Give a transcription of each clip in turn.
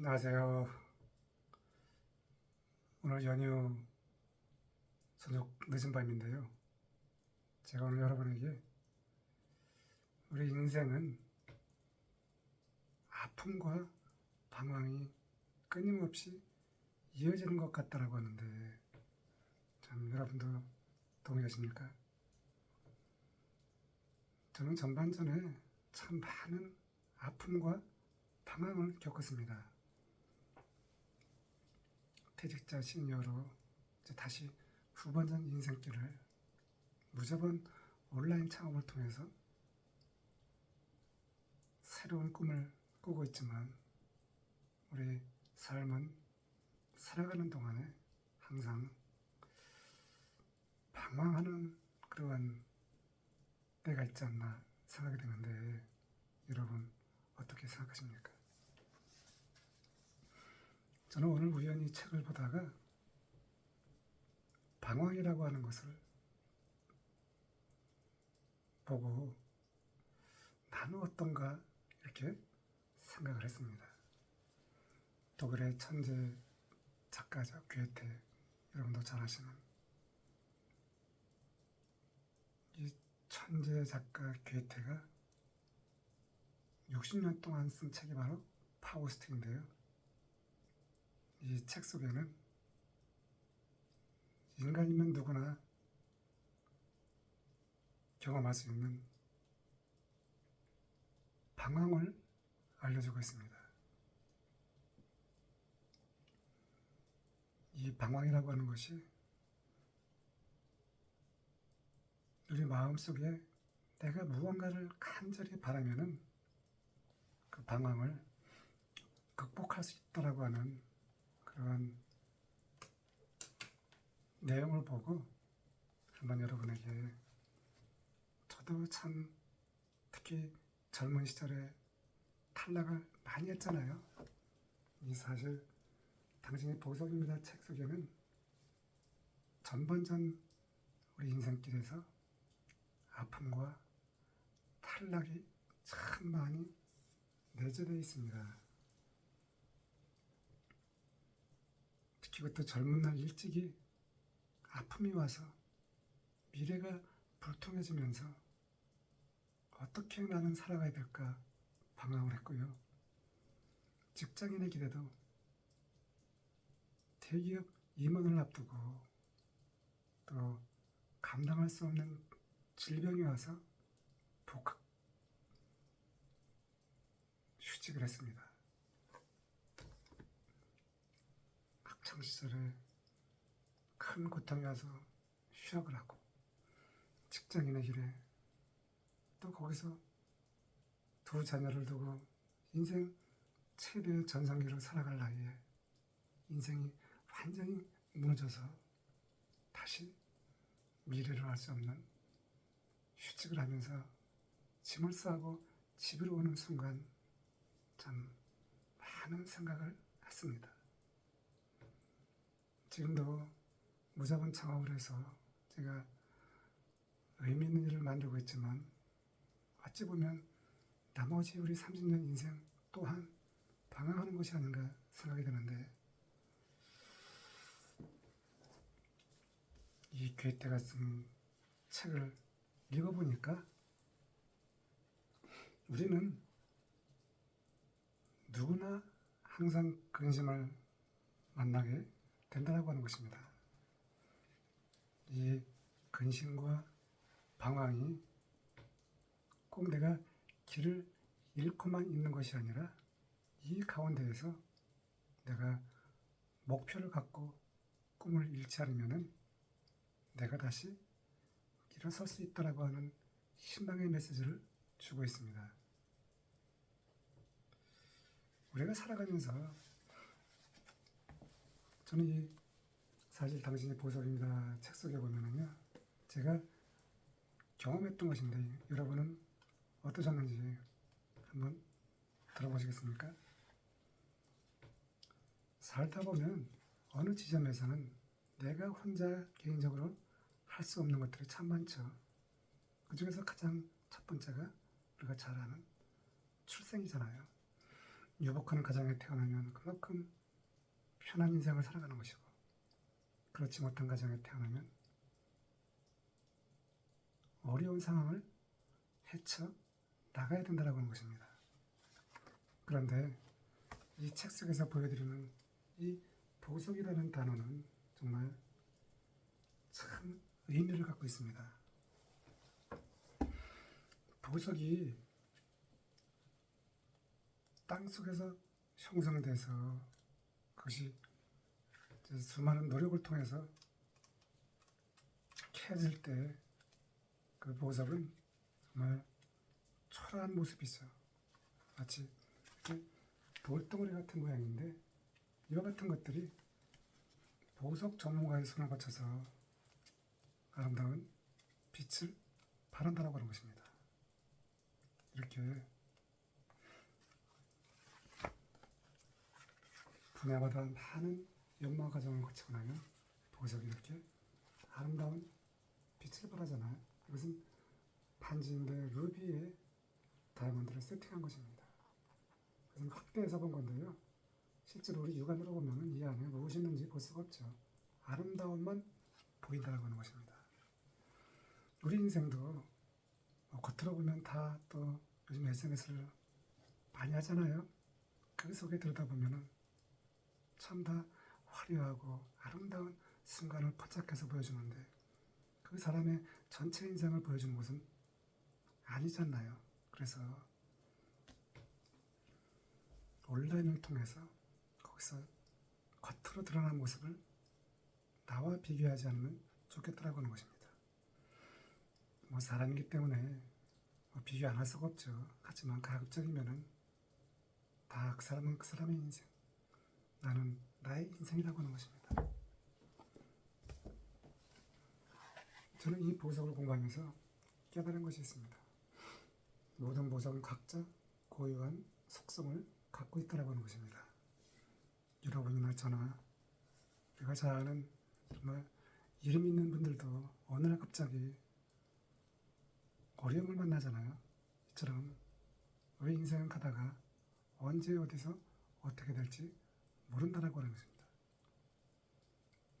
안녕하세요. 오늘 연휴 저녁 늦은 밤인데요. 제가 오늘 여러분에게 우리 인생은 아픔과 방황이 끊임없이 이어지는 것 같다라고 하는데 참 여러분도 동의하십니까? 저는 전반전에 참 많은 아픔과 방황을 겪었습니다. 퇴직자 시니어로 다시 후반전 인생길을 무조건 온라인 창업을 통해서 새로운 꿈을 꾸고 있지만 우리 삶은 살아가는 동안에 항상 방황하는 그러한 때가 있지 않나 생각이 드는데 여러분 어떻게 생각하십니까? 저는 오늘 우연히 책을 보다가 방황이라고 하는 것을 보고 나는 어떤가 이렇게 생각을 했습니다. 독일의 천재 작가죠. 괴테. 여러분도 잘 아시는. 이 천재 작가 괴테가 60년 동안 쓴 책이 바로 파우스트인데요. 이 책 속에는 인간이면 누구나 경험할 수 있는 방황을 알려주고 있습니다. 이 방황이라고 하는 것이 우리 마음속에 내가 무언가를 간절히 바라면은 그 방황을 극복할 수 있다라고 하는 그런 내용을 보고 한번 여러분에게 저도 참 특히 젊은 시절에 탈락을 많이 했잖아요. 이 사실 당신의 보석입니다 책 속에는 전반전 우리 인생길에서 아픔과 탈락이 참 많이 내재되어 있습니다. 그때 젊은 날 일찍이 아픔이 와서 미래가 불통해지면서 어떻게 나는 살아가야 될까 방황을 했고요. 직장인의 길에도 대기업 임원을 앞두고 또 감당할 수 없는 질병이 와서 복학 휴직을 했습니다. 학창 시절에 큰 고통이 와서 휴학을 하고 직장인의 길에 또 거기서 두 자녀를 두고 인생 최대의 전성기를 살아갈 나이에 인생이 완전히 무너져서 다시 미래를 알 수 없는 휴직을 하면서 짐을 싸고 집으로 오는 순간 참 많은 생각을 했습니다. 지금도 무자본 창업을 해서 제가 의미 있는 일을 만들고 있지만 어찌 보면 나머지 우리 30년 인생 또한 방황하는 것이 아닌가 생각이 드는데 이 괴테가 쓴 책을 읽어보니까 우리는 누구나 항상 근심을 만나게 된다고 하는 것입니다. 이 근심과 방황이 꼭 내가 길을 잃고만 있는 것이 아니라 이 가운데에서 내가 목표를 갖고 꿈을 잃지 않으면은 내가 다시 일어설 수 있다라고 하는 희망의 메시지를 주고 있습니다. 우리가 살아가면서 저는 이 사실 당신의 보석입니다 책 속에 보면은요 제가 경험했던 것인데 여러분은 어떠셨는지 한번 들어보시겠습니까? 살다 보면 어느 지점에서는 내가 혼자 개인적으로 할 수 없는 것들이 참 많죠. 그 중에서 가장 첫 번째가 우리가 잘 아는 출생이잖아요. 유복한 가정에 태어나면 그만큼 편한 인생을 살아가는 것이고 그렇지 못한 가정에 태어나면 어려운 상황을 헤쳐 나가야 된다고 하는 것입니다. 그런데 이 책 속에서 보여드리는 이 보석이라는 단어는 정말 참 의미를 갖고 있습니다. 보석이 땅 속에서 형성돼서 그것이 수많은 노력을 통해서 캐질 때 그 보석은 정말 초라한 모습이죠. 마치 돌덩어리 같은 모양인데 이와 같은 것들이 보석 전문가의 손을 거쳐서 아름다운 빛을 발한다라고 하는 것입니다. 이렇게 분야마다 많은 연마 과정을 거치고 나면 보석이 이렇게 아름다운 빛을 발하잖아요. 이것은 반지인데 루비에 다이아몬드를 세팅한 것입니다. 그것은 확대해서 본 건데요. 실제로 우리 육안으로 보면 이 안에 무엇이 있는지 볼 수가 없죠. 아름다움만 보인다고 하는 것입니다. 우리 인생도 뭐 겉으로 보면 다 또 요즘 SNS를 많이 하잖아요. 그 속에 들여다보면은 참 다 화려하고 아름다운 순간을 포착해서 보여주는데 그 사람의 전체 인생을 보여주는 것은 아니잖아요. 그래서 온라인을 통해서 거기서 겉으로 드러난 모습을 나와 비교하지 않으면 좋겠다라고 하는 것입니다. 뭐 사람이기 때문에 뭐 비교 안 할 수가 없죠. 하지만 가급적이면은 다 그 사람은 그 사람의 인생, 나는 나의 인생이라고 하는 것입니다. 저는 이 보석을 공부하면서 깨달은 것이 있습니다. 모든 보석은 각자 고유한 속성을 갖고 있다라고 하는 것입니다. 여러분이나 저나 우리가 잘 아는 정말 이름 있는 분들도 어느 날 갑자기 어려움을 만나잖아요. 이처럼 우리 인생은 가다가 언제 어디서 어떻게 될지 모른다라고 하는 것입니다.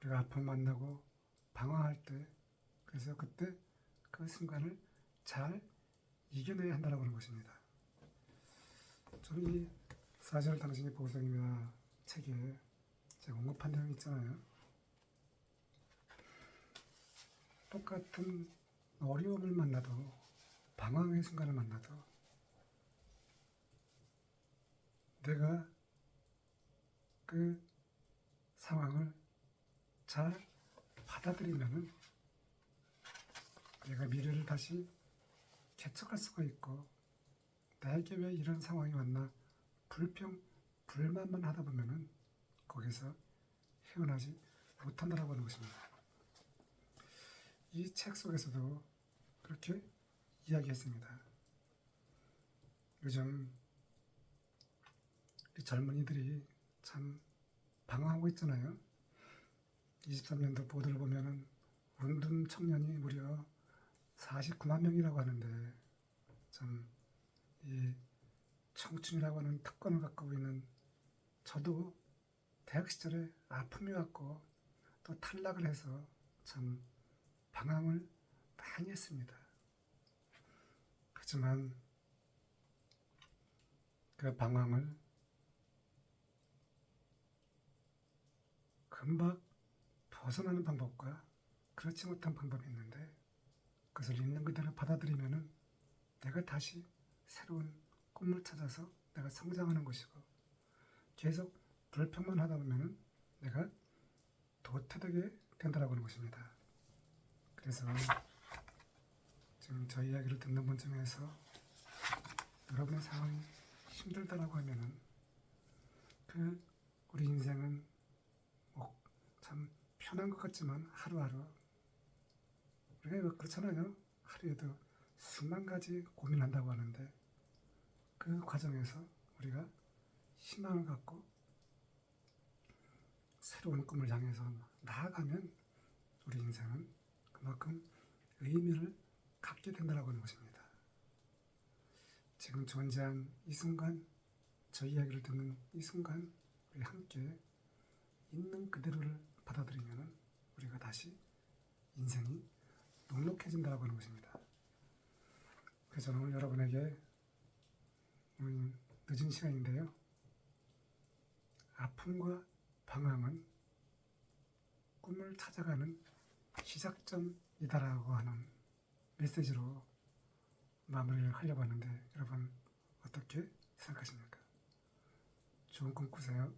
우리가 아픔 만나고 방황할 때 그래서 그때 그 순간을 잘 이겨내야 한다라고 하는 것입니다. 저는 이 사실 당신의 보석이나 책에 제가 언급한 내용이 있잖아요. 똑같은 어려움을 만나도 방황의 순간을 만나도 내가 그 상황을 잘 받아들이면은 내가 미래를 다시 개척할 수가 있고 나에게 왜 이런 상황이 왔나 불평 불만만 하다 보면은 거기서 헤어나지 못한다라고 하는 것입니다. 이 책 속에서도 그렇게 이야기했습니다. 요즘 이 젊은이들이 참 방황하고 있잖아요. 23년도 보도를 보면은 운둔 청년이 무려 49만 명이라고 하는데 참 이 청춘이라고 하는 특권을 갖고 있는 저도 대학 시절에 아픔이 왔고 또 탈락을 해서 참 방황을 많이 했습니다. 하지만 그 방황을 금방 벗어나는 방법과 그렇지 못한 방법이 있는데 그것을 있는 그대로 받아들이면은 내가 다시 새로운 꿈을 찾아서 내가 성장하는 것이고 계속 불평만 하다 보면은 내가 도태되게 된다라고 하는 것입니다. 그래서 지금 저희 이야기를 듣는 분 중에서 여러분의 상황이 힘들다라고 하면은 그 우리 인생은 편한 것 같지만 하루하루 우리가 그렇잖아요. 하루에도 수만 가지 고민한다고 하는데 그 과정에서 우리가 희망을 갖고 새로운 꿈을 향해서 나아가면 우리 인생은 그만큼 의미를 갖게 된다라고 하는 것입니다. 지금 존재한 이 순간 저 이야기를 듣는 이 순간 우리 함께 있는 그대로를 받아들이면 우리가 다시 인생이 녹록해진다고 하는 것입니다. 그래서 저는 오늘 여러분에게 오늘 늦은 시간인데요. 아픔과 방황은 꿈을 찾아가는 시작점이다라고 하는 메시지로 마무리를 하려고 하는데 여러분 어떻게 생각하십니까? 좋은 꿈 꾸세요.